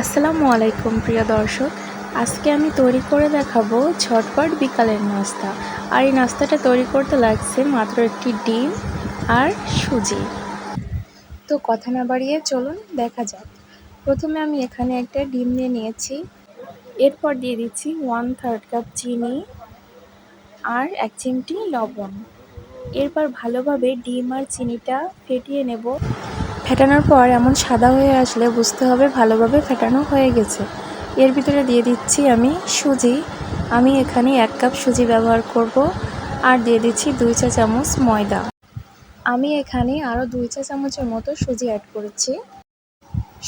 আসসালামু আলাইকুম, প্রিয় দর্শক। আজকে আমি তৈরি করে দেখাবো ঝটপট বিকালের নাস্তা। আর এই নাস্তাটা তৈরি করতে লাগছে মাত্র একটি ডিম আর সুজি। তো কথা না বাড়িয়ে চলুন, দেখা যাক। প্রথমে আমি এখানে একটা ডিম নিয়ে নিয়েছি। এরপর দিয়ে দিচ্ছি ওয়ান থার্ড কাপ চিনি আর এক চিমটি লবণ। এরপর ভালোভাবে ডিম আর চিনিটা ফেটিয়ে নেব। ফেটানোর পর এমন সাদা হয়ে আসলে বুঝতে হবে ভালোভাবে ফেটানো হয়ে গেছে। এর ভিতরে দিয়ে দিচ্ছি আমি সুজি। আমি এখানে এক কাপ সুজি ব্যবহার করব আর দিয়ে দিচ্ছি দুই চা চামচ ময়দা। আমি এখানে আরও দুই চা চামচের মতো সুজি অ্যাড করেছি।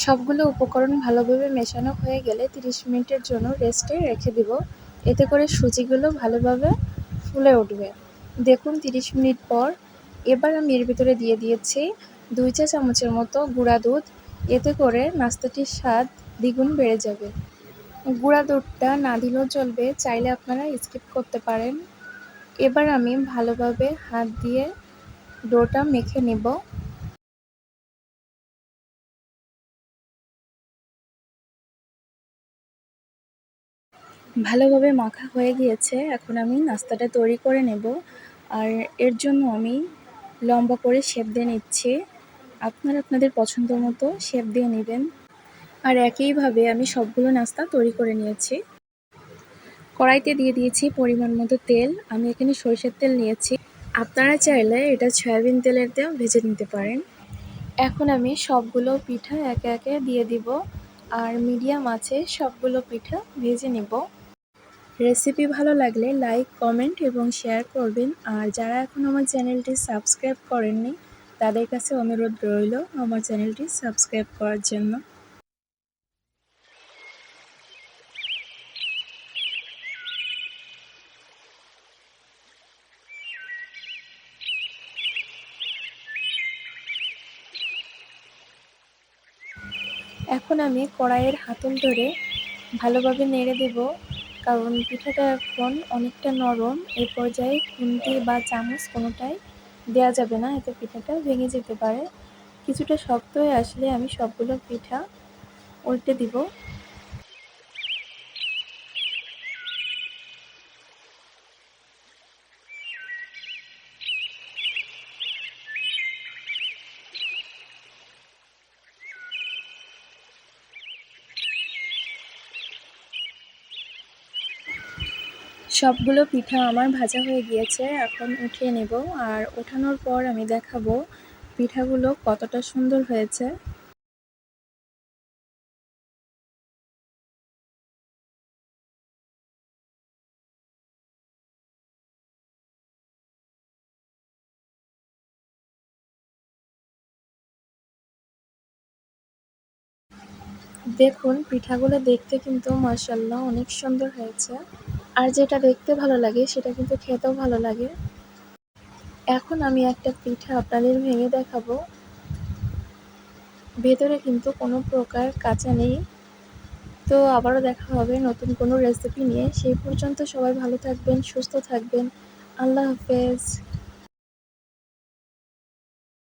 সবগুলো উপকরণ ভালোভাবে মেশানো হয়ে গেলে 30 মিনিটের জন্য রেস্টে রেখে দিব। এতে করে সুজিগুলো ভালোভাবে ফুলে উঠবে। দেখুন 30 মিনিট পর। এবার আমি এর ভিতরে দিয়ে দিয়েছি দুই চা চামচের মতো গুঁড়া দুধ, এতে করে নাস্তাটির স্বাদ দ্বিগুণ বেড়ে যাবে। গুঁড়া দুধটা না দিলেও চলবে, চাইলে আপনারা স্কিপ করতে পারেন। এবার আমি ভালোভাবে হাত দিয়ে ডোটা মেখে নেব। ভালোভাবে মাখা হয়ে গিয়েছে, এখন আমি নাস্তাটা তৈরি করে নেব। আর এর জন্য আমি লম্বা করে শেপ দিয়ে নিচ্ছি। আপনারা আপনাদের পছন্দ মতো শেপ দিয়ে নেবেন। আর একইভাবে আমি সবগুলো নাস্তা তৈরি করে নিয়েছি। কড়াইতে দিয়ে দিয়েছি পরিমাণ মতো তেল। আমি এখানে সরিষার তেল নিয়েছি। আপনারা চাইলে এটা সয়াবিন তেলের দিয়েও ভেজে নিতে পারেন। এখন আমি সবগুলো পিঠা একে একে দিয়ে দিব। আর মিডিয়াম আছে সবগুলো পিঠা ভেজে নেব। রেসিপি ভালো লাগলে লাইক, কমেন্ট এবং শেয়ার করবেন। আর যারা এখন আমার চ্যানেলটি সাবস্ক্রাইব করেননি তাদের কাছে অনুরোধ রইল আমার চ্যানেলটি সাবস্ক্রাইব করার জন্য। এখন আমি কড়াইয়ের হাতল ধরে ভালোভাবে নেড়ে দেব, কারণ পিঠাটা এখন অনেকটা নরম। এই পর্যায়ে খুন্তি বা চামচ কোনোটাই দেওয়া যাবে না, এতে পিঠাটা ভেঙে যেতে পারে। কিছুটা শক্ত হয়ে আসলে আমি সবগুলো পিঠা উল্টে দিব। সবগুলো পিঠা আমার ভাজা হয়ে গিয়েছে, এখন উঠিয়ে নেব আর ওঠানোর পর আমি দেখাবো পিঠাগুলো কতটা সুন্দর হয়েছে। দেখুন, পিঠাগুলো দেখতে কিন্তু মাসাল্লাহ অনেক সুন্দর হয়েছে। আর যেটা দেখতে ভালো লাগে, সেটা কিন্তু খেতেও ভালো লাগে। এখন আমি একটা পিঠা আপনাদের ভেঙে দেখাবো। ভেতরে কিন্তু কোনো প্রকার কাঁচা নেই। তো আবারও দেখা হবে নতুন কোনো রেসিপি নিয়ে। সেই পর্যন্ত সবাই ভালো থাকবেন, সুস্থ থাকবেন। আল্লাহ হাফেজ।